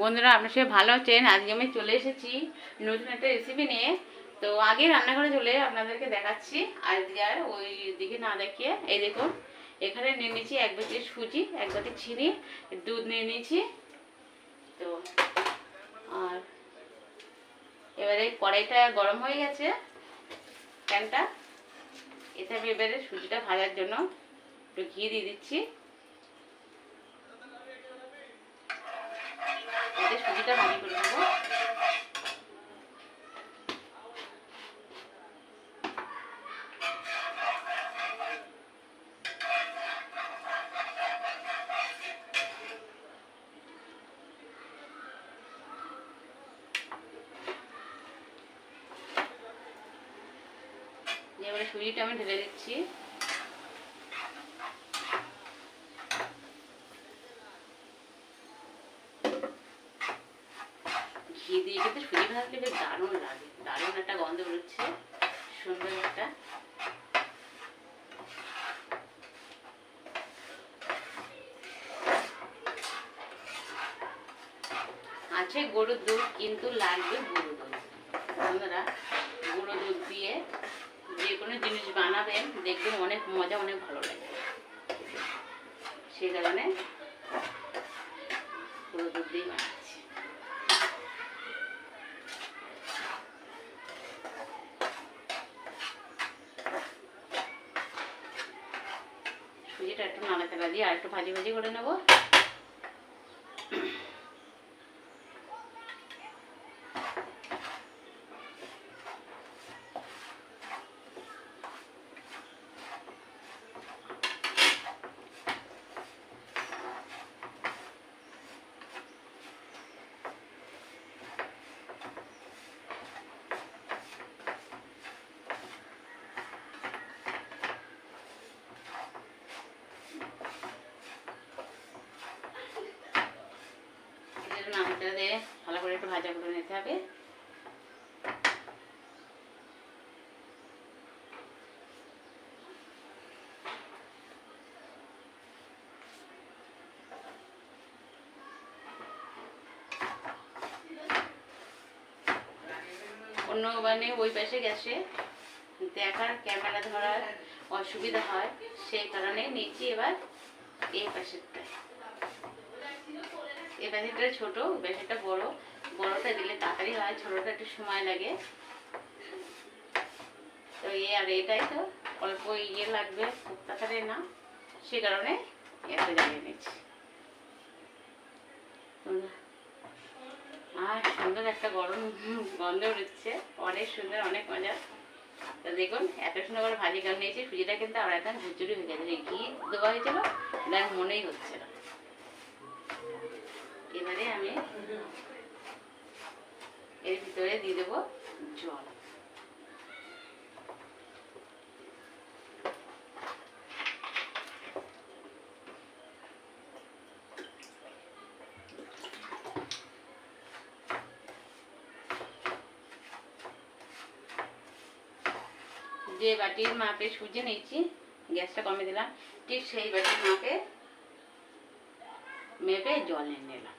বন্ধুরা, আপনার সবাই ভালো আছেন? আজকে আমি চলে এসেছি নতুন একটা রেসিপি নিয়ে। তো আগে রান্নাঘরে চলে আপনাদেরকে দেখাচ্ছি। আজকে আর ওই দিকে না দেখিয়ে, এই দেখুন, এখানে নিয়ে নিয়েছি এক বাটি সুজি, এক বাটি চিনি, দুধ নিয়ে নিয়েছি। তো, আর এবারে কড়াইটা গরম হয়ে গেছে, প্যানটা। এতে আমি এবারে সুজিটা ভাজার জন্য একটু ঘি দিয়ে দিচ্ছি। এতে সুজিটা ভাজি করে নেব। এবারে সুজিটা আমি ঢেলে দিচ্ছি ঘি দিয়ে ভাজলে বেশ দারুণ লাগে। দারুণ একটা গন্ধ বেরোচ্ছে। সুন্দর একটা। আছে গরুর দুধ, কিন্তু লাগবে গরুর দুধ। বন্ধুরা, গুঁড়ো দুধ দিয়ে যে কোনো জিনিস বানাবেন, দেখবেন অনেক মজা, অনেক ভালো লাগে। সেই কারণে গুঁড়ো দুধ দিয়েই বানাচ্ছি সুজিটা একটু নাড়াচাড়া দিয়ে আর একটু ভাজি ভাজি করে নেব। নামটা দিয়ে ভালো করে একটু ভাজা করে নিতে হবে। অন্য মানে ওই পাশে গেছে দেখার ক্যামেরা ধরার অসুবিধা হয়, সেই কারণে নিচ্ছি এবার এই পাশেরটায়। এই প্যাকেটটা ছোট প্যাকেটটা বড়। বড়টা দিলে তাড়াতাড়ি হয়, ছোটটা একটু সময় লাগে। তো এ আর এটাই তো, অল্প ইয়ে লাগবে তাড়াতাড়ি না। সে কারণে এত জানিয়ে নিচ্ছি আর সুন্দর একটা গরম গন্ধ উঠছে অনেক সুন্দর, অনেক মজা। তো দেখুন, এত সুন্দর করে ভাজি গান নিয়েছি সুজিটা কিন্তু আবার একদম ঝুরঝুরি হয়ে গেছে। এই ঘি দেওয়া হয়েছিল? এটা মনেই হচ্ছে না। এবারে আমি এর ভিতরে দিয়ে দেবো জল। যে বাটির মাপে সুজি নিয়েছি, গ্যাসটা কমে দিলাম, ঠিক সেই বাটির মাপে মেপে জল নিয়ে নিলাম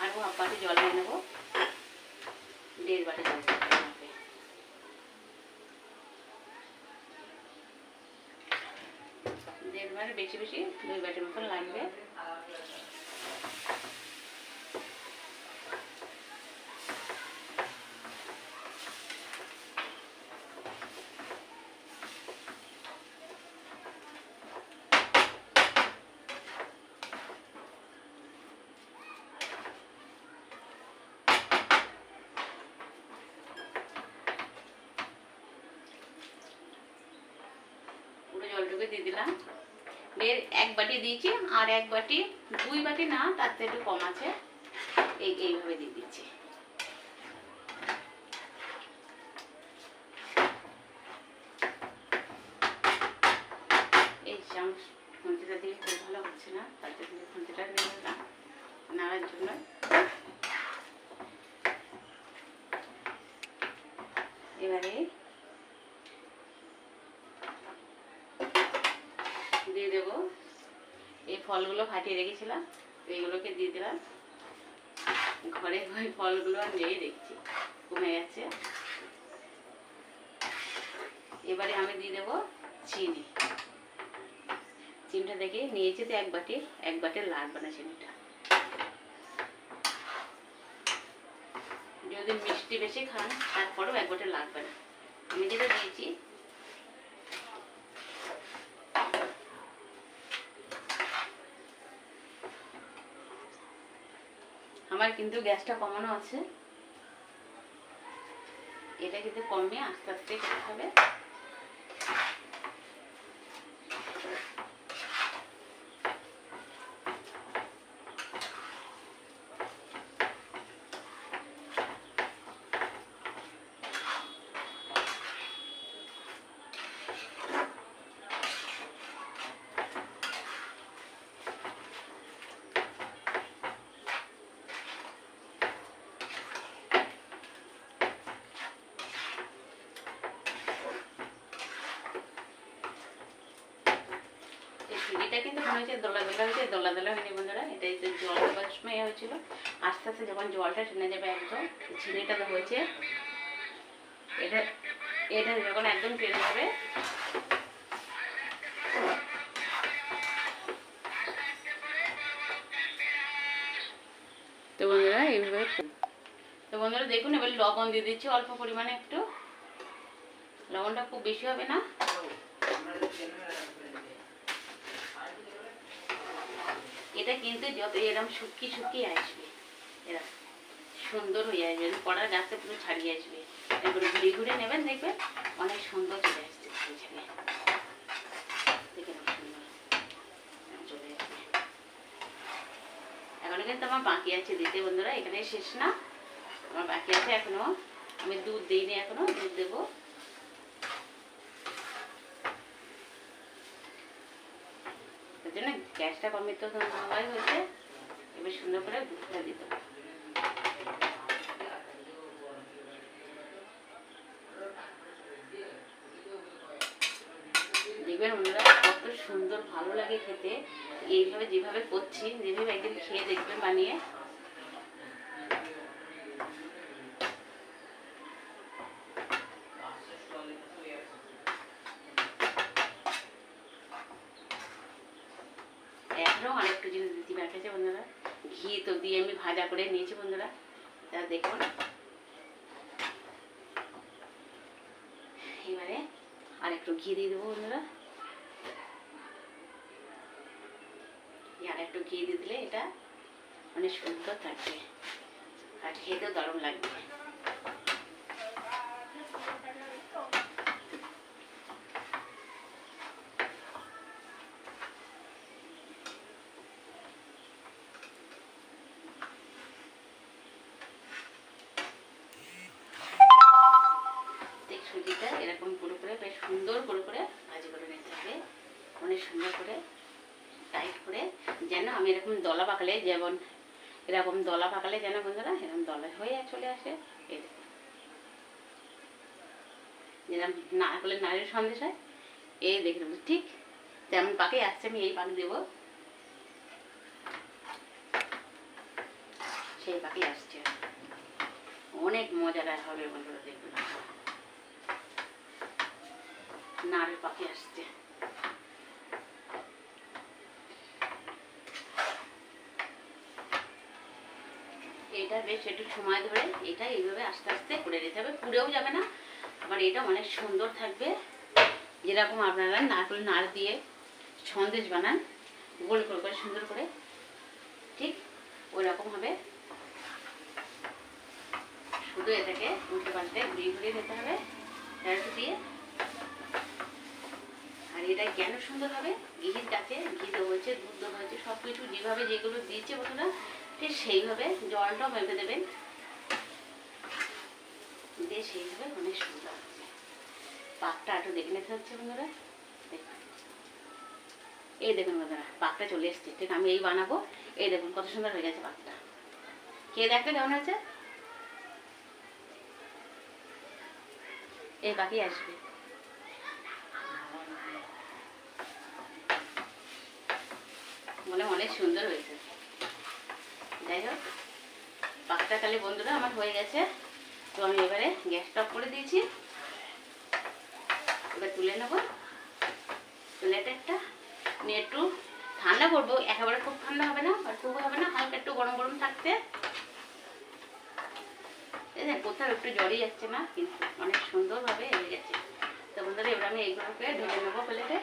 আর হাফ বাটি জল নিয়ে নেব দেড় বাটি জল। দেড় বাটি বেশি বেশি দুই বাটির মতন লাগবে পুরো দিয়ে দিলাম। দিয়ে এক বাটি দিয়েছি, আর এক বাটি, দুই বাটি না, তার থেকে একটু কম আছে। এই, এইভাবে দিয়ে দিচ্ছি। এই চামচ দিয়ে খুব ভালো হচ্ছে না, তার জন্য দিয়ে দিলাম নাড়ার জন্য এবারে দিয়ে দেবো এই ফলগুলো ফাটিয়ে রেখেছিলাম, তো এইগুলোকে দিয়ে দিলাম। ঘরে ওই ফলগুলো নেই দেখছি, কমে গেছে। এবারে আমি দিয়ে দেবো চিনি। চিনিটা দেখে নিয়েছি তো এক বাটি এক বাটি লাগবে না চিনিটা। যদি মিষ্টি বেশি খান, তারপরেও এক বাটি লাগবে না আমি যেটা দিয়েছি আমার কিন্তু গ্যাসটা কমানো আছে। এটা কিন্তু কমে আস্তে আস্তে খেতে হবে। সুজিটা কিন্তু মনে হচ্ছে দোলা দোলা হয়েছে দোলা দোলা হয়নি বন্ধুরা। এটা এই যে জল দেওয়ার সময় হয়েছিল আস্তে আস্তে যখন জলটা টেনে যাবে একদম চিনিটা তো হয়েছে। এটা এটা যখন একদম টেনে যাবে, তো বন্ধুরা, এইভাবে তো বন্ধুরা দেখুন, এবার লবণ দিয়ে দিচ্ছি অল্প পরিমাণে একটু। লবণটা খুব বেশি হবে না। এটা কিন্তু যত এরকম শুকিয়ে শুকিয়ে আসবে, এরা সুন্দর হয়ে আসবে পড়ার গাছে পুরো ছাড়িয়ে আসবে। এরপরে ঘুরে ঘুরে নেবেন, দেখবেন অনেক সুন্দর চলে আসছে এখনও কিন্তু আমার বাকি আছে দিতে বন্ধুরা এখানে শেষ না। আমার বাকি আছে এখনও। আমি দুধ দিইনি এখনও, দুধ দেবো তার জন্য গ্যাসটা কমে তো ভালোই হয়েছে। এবার সুন্দর করে দুধটা দিতে দেখবেন ওনারা কত সুন্দর ভালো লাগে খেতে। এইভাবে যেভাবে করছি, যেভাবে একদিন খেয়ে দেখবেন বানিয়ে এখনও অনেকটা জিনিস দিতে বাকি আছে বন্ধুরা ঘি তো দিয়ে আমি ভাজা করে নিয়েছি বন্ধুরা। তা দেখুন। এবারে আর একটু ঘি দিয়ে দেবো বন্ধুরা। আর একটু ঘি দিয়ে দিলে এটা অনেক সুন্দর থাকবে। আর খেতেও দারুণ লাগবে। সুজিটা এরকম করে করে, বেশ সুন্দর করে করে ভাজি করে নিতে হবে। অনেক সুন্দর করে টাইট করে, যেন আমি এরকম দলা পাকালে যেমন, এরকম দলা পাকালে যেন বন্ধুরা এরকম দলা হয়ে চলে আসে। এই যেরকম করলে নারীর সন্দেশ হয়, এই দেখে নেব ঠিক যেমন পাকে আসছে আমি এই পাক দেবো। সেই পাখি আসছে। অনেক মজার হবে বন্ধুরা, দেখুন নারের পাখি আসছে। এটা বেশ একটু সময় ধরে এটা এইভাবে আস্তে আস্তে করে নিতে হবে, পুড়েও যাবে না, আবার এটা অনেক সুন্দর থাকবে। যেরকম আপনারা নারকেল নাড় দিয়ে সন্দেশ বানান, গোল করে করে সুন্দর করে, ঠিক ওই রকম হবে। শুধু এটাকে উল্টে পাল্টে ঘুরিয়ে ঘুরিয়ে নিতে হবে দিয়ে এটা কেন সুন্দর হবে? ঘির কাছে ঘি দেওয়া হয়েছে দুধ দেওয়া হয়েছে সব কিছু যেভাবে যেগুলো দিয়েছে বন্ধুরা, ঠিক সেইভাবে জলটাও মেপে দেবেন। দিয়ে সেইভাবে অনেক সুন্দর হচ্ছে পাকটা একটু দেখে নিতে হচ্ছে বন্ধুরা। এই দেখুন বন্ধুরা পাকটা চলে এসছে। ঠিক, আমি এই বানাবো। এই দেখুন কত সুন্দর হয়ে গেছে পাকটা কে দেখবে কেমন আছে এই পাখি আসবে। মানে অনেক সুন্দর হয়েছে। যাই হোক পাঁচটা খালি বন্ধুরা, আমার হয়ে গেছে। তো আমি এবারে গ্যাসটা অফ করে দিয়েছি। এবার তুলে নেব। প্লেটে একটা নিয়ে একটু ঠান্ডা করব। একেবারে খুব ঠান্ডা হবে না, আর খুব হবে না, হালকা একটু গরম গরম থাকতে। কোথাও একটু জড়িয়ে যাচ্ছে না, কিন্তু অনেক সুন্দরভাবে হয়ে গেছে তো বন্ধুরা, এবার আমি এইগুলোকে ঢেলে নেব প্লেটে।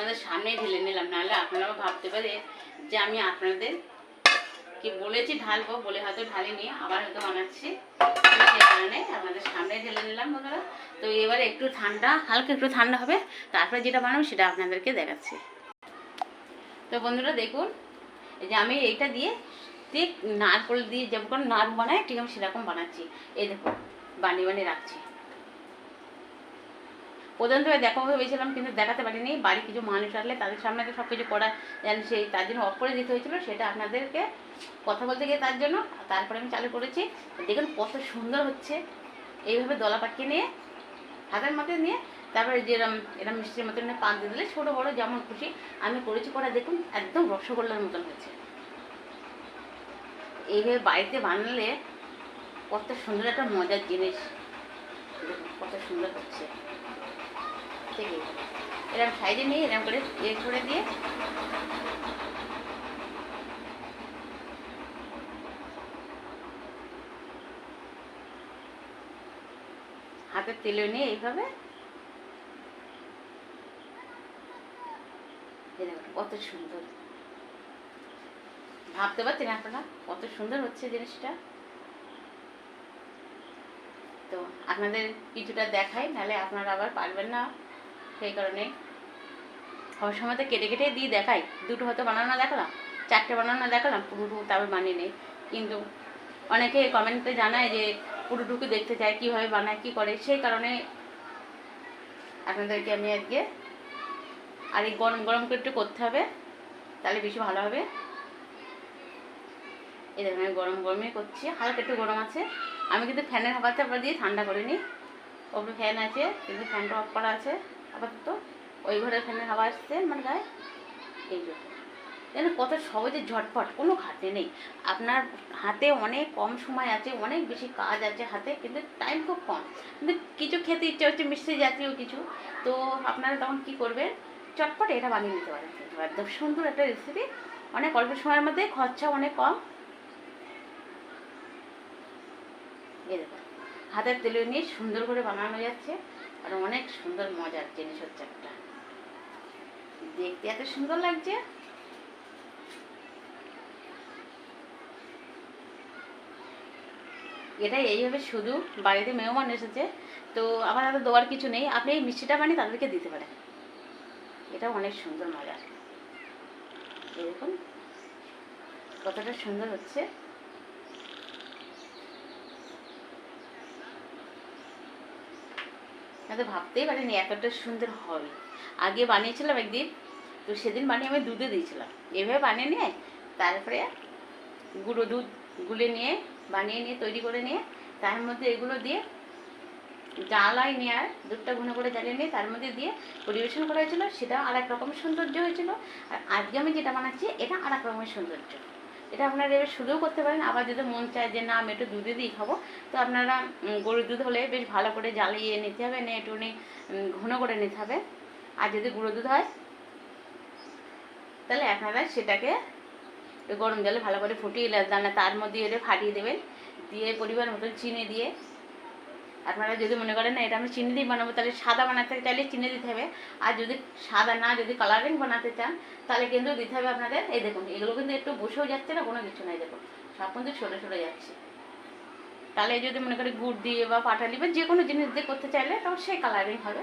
আপনাদের সামনে ঢেলে নিলাম, নাহলে আপনারাও ভাবতে পারে যে আমি আপনাদের কি বলেছি ঢালবো বলে হয়তো ঢালিনি, আবার হয়তো বানাচ্ছি। সেই কারণে আপনাদের সামনে ঢেলে নিলাম বন্ধুরা। তো এবারে একটু ঠান্ডা, হালকা একটু ঠান্ডা হবে, তারপরে যেটা বানাবো সেটা আপনাদেরকে দেখাচ্ছি। তো বন্ধুরা দেখুন, এই যে আমি এইটা দিয়ে ঠিক নারকল দিয়ে যেমন নাড়ু বানায়, ঠিক আমি সেরকম বানাচ্ছি। এই দেখুন, বানিয়ে বানিয়ে রাখছি। প্রধানত দেখাবো ভেবেছিলাম, কিন্তু দেখাতে পারিনি। বাড়ি কিছু মানুষ আসলে তাদের সামনে তো সব কিছু করা জানি, সেই তার জন্য অফ করে দিতে হয়েছিল, সেটা আপনাদেরকে কথা বলতে গিয়ে তার জন্য। তারপরে আমি চালু করেছি। দেখুন কত সুন্দর হচ্ছে। এইভাবে দলা পাকিয়ে নিয়ে, হাতের মধ্যে নিয়ে, তারপরে যেরম এরম মিষ্টির মতন পাক দিয়ে দিলে, ছোটো, বড়ো, যেমন খুশি। আমি করেছি করা, দেখুন, একদম রসগোল্লার মতন হয়েছে। এইভাবে বাড়িতে বানালে কত সুন্দর একটা মজার জিনিস। কত সুন্দর হচ্ছে। আছে এরকম সাইডে নিয়ে এরকম করে ইয়ে করে দিয়ে হাতের তেলে নিয়ে এইভাবে এই কত সুন্দর। ভাবতে পারছেন আপনারা, কত সুন্দর হচ্ছে জিনিসটা। তো আপনাদের কিছুটা দেখাই, নাহলে আপনারা আবার পারবেন না। সেই কারণে সব সময় তো কেটে কেটে দিয়ে দেখাই। দুটো হয়তো বানানো দেখালাম, চারটে বানানো দেখালাম পুরো তারপর বানিয়ে নেই। কিন্তু অনেকে কমেন্টে জানায় যে পুরোটুকু দেখতে চায়, কীভাবে বানায়, কী করে, সেই কারণে আপনাদেরকে আমি আজকে আর এই গরম গরম করে একটু করতে হবে, তাহলে বেশি ভালো হবে। এই দেখুন আমি গরম গরমই করছি, হালকা একটু গরম আছে। আমি কিন্তু ফ্যানের হাওয়াতে আবার দিয়ে ঠান্ডা করিনি ওপরে ফ্যান আছে, কিন্তু ফ্যানটা অফ করা আছে। আপাতত ওই ঘরে ফ্যানের হাওয়া আসছে মানে গায়ে। এই জন্য যেন কত সহজে ঝটপট, কোনো খাটে নেই। আপনার হাতে অনেক কম সময় আছে, অনেক বেশি কাজ আছে হাতে, কিন্তু টাইম খুব কম। কিন্তু কিছু খেতে ইচ্ছে হচ্ছে, মিষ্টি জাতীয় কিছু। তো আপনারা তখন কি করবেন? চটপট এটা বানিয়ে নিতে পারেন। একদম সুন্দর একটা রেসিপি অনেক অল্প সময়ের মধ্যে খরচা অনেক কম। দেখুন। হাতের তেলে নিয়ে সুন্দর করে বানানো যাচ্ছে। আর অনেক সুন্দর মজার জিনিস হচ্ছে একটা। দেখতে এত সুন্দর লাগছে। এটা এইভাবে শুধু বাড়িতে মেহমান এসেছে, তো আবার তাদের দেওয়ার কিছু নেই। আপনি এই মিষ্টিটা বানিয়ে তাদেরকে দিতে পারেন। এটা অনেক সুন্দর মজার দেখুন কতটা সুন্দর হচ্ছে। আমি ভাবতেই পারিনি এতটা সুন্দর হবে। আগে বানিয়েছিলাম একদিন, তো সেদিন বানিয়ে আমি দুধে দিয়েছিলাম। এভাবে বানিয়ে নিয়ে তারপরে গুঁড়ো দুধ গুলে নিয়ে, বানিয়ে নিয়ে, তৈরি করে নিয়ে, তার মধ্যে এগুলো দিয়ে জ্বালাই নিয়ে আর দুধটা ঘন করে জ্বালিয়ে নিয়ে তার মধ্যে দিয়ে পরিবেশন করা হয়েছিল। সেটা আর এক রকমের সৌন্দর্য হয়েছিল। আর আজকে আমি যেটা বানাচ্ছি, এটা আর এক রকমের সৌন্দর্য। এটা আপনারা এবার শুধুও করতে পারেন। আবার যদি মন চায় যে না, আমি একটু দুধে দিয়ে খাব। তো আপনারা গরুর দুধ হলে বেশ ভালো করে জ্বালিয়ে নিতে হবে, নিয়ে একটুখানি ঘন করে নিতে হবে। আর যদি গুঁড়ো দুধ হয়, তাহলে আপনারা সেটাকে গরম জলে ভালো করে ফুটিয়ে দানা তার মধ্যে এলে ফাটিয়ে দেবেন। দিয়ে পরিমাণ মতো চিনি দিয়ে আপনারা যদি মনে করেন না, এটা আমি চিনি দিয়ে বানাবো, তাহলে সাদা বানাতে চাইলে চিনি দিতে হবে। আর যদি সাদা না যদি কালারিং বানাতে চান, তাহলে কিন্তু দিতে হবে আপনাদের, এই দেখুন, এগুলো কিন্তু একটু বসেও যাচ্ছে না, কোনো কিছু নাই, দেখুন, সব কিন্তু সরে সরে যাচ্ছে। তাহলে যদি মনে করি গুড় দিয়ে বা পাটালি বা যে কোনো জিনিস দিয়ে করতে চাইলে তখন সেই কালারিং হবে।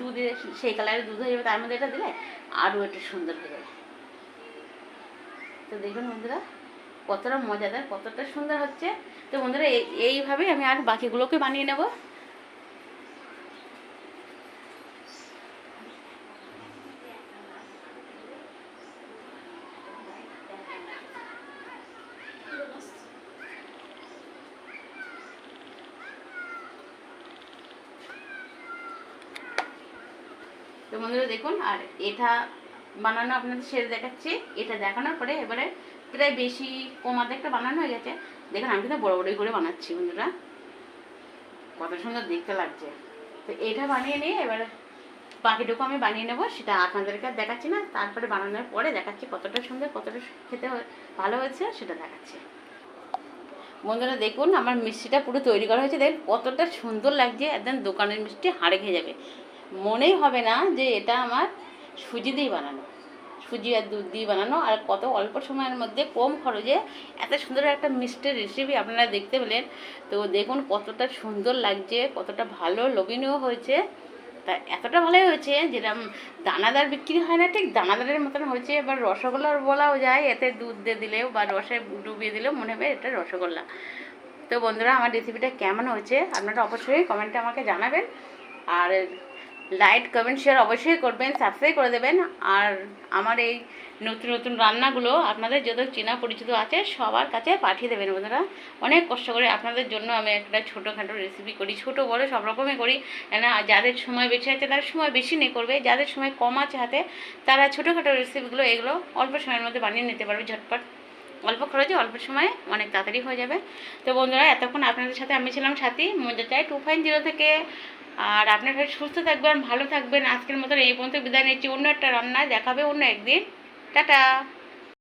দুধে সেই কালারের দুধ হয়ে যাবে, তার মধ্যে এটা দিলে আরও একটু সুন্দর হয়ে যাবে। তো দেখুন বন্ধুরা কতটা মজাদার, কতটা সুন্দর হচ্ছে। তো বন্ধুরা এইভাবে আমি আর বাকিগুলোকে বানিয়ে নেব। তো বন্ধুরা, দেখুন, আর এটা বানানো আপনাদের সেরে দেখাচ্ছি। এটা দেখানোর পরে এবারে প্রায় বেশি কমাতে একটা বানানো হয়ে গেছে। দেখুন, আমি কিন্তু বড় বড়ই করে বানাচ্ছি বন্ধুরা। কত সুন্দর দেখতে লাগছে। তো এটা বানিয়ে নিয়ে এবারে বাকিটুকু আমি বানিয়ে নেব, সেটা আপনাদেরকে আর দেখাচ্ছি না। তারপরে বানানোর পরে দেখাচ্ছি কতটা সুন্দর, কতটা খেতে ভালো হয়েছে, সেটা দেখাচ্ছি। বন্ধুরা, দেখুন, আমার মিষ্টিটা পুরো তৈরি করা হয়েছে। দেখুন, কতটা সুন্দর লাগছে। একদম দোকানের মিষ্টি হাড়ে খেয়ে যাবে। মনেই হবে না যে এটা আমার সুজি দিয়ে বানানো। সুজি আর দুধ দিয়ে বানানো। আর কত অল্প সময়ের মধ্যে কম খরচে এত সুন্দর একটা মিষ্টির রেসিপি আপনারা দেখতে পেলেন। তো দেখুন কতটা সুন্দর লাগছে, কতটা ভালো লোভনীয় হয়েছে। তা এতটা ভালোই হয়েছে যেরকম দানাদার বিক্রি হয় না, ঠিক দানাদারের মতন হয়েছে। এবার রসগোল্লার বলাও যায়, এতে দুধ দিয়ে দিলেও বা রসে ডুবিয়ে দিলেও মনে হবে এটা রসগোল্লা। তো বন্ধুরা, আমার রেসিপিটা কেমন হয়েছে আপনারা অবশ্যই কমেন্টে আমাকে জানাবেন। আর লাইক, কমেন্ট, শেয়ার অবশ্যই করবেন সাবস্ক্রাইব করে দেবেন। আর আমার এই নতুন নতুন রান্নাগুলো আপনাদের যত চেনা পরিচিত আছে, সবার কাছে পাঠিয়ে দেবেন বন্ধুরা। অনেক কষ্ট করে আপনাদের জন্য আমি একটা ছোটোখাটো রেসিপি করি, ছোটো, বড়ো, সব রকমই করি। কেন যাদের সময় বেশি আছে, তারা সময় বেশি নিয়ে করবে। যাদের সময় কম আছে হাতে, তারা ছোটোখাটো রেসিপিগুলো এগুলো অল্প সময়ের মধ্যে বানিয়ে নিতে পারবে, ঝটপট। অল্প খরচে, অল্প সময়ে অনেক তাড়াতাড়ি হয়ে যাবে। তো বন্ধুরা, এতক্ষণ আপনাদের সাথে আমি ছিলাম সাথী, মজা চাই টু ফাইন জিরো থেকে আর আপনারা সুস্থ থাকবেন, ভালো থাকবেন। আজকের মতন এই পর্যন্ত বিদায় নিচ্ছি। অন্য একটা রান্নায় দেখাবে অন্য একদিন। টাটা!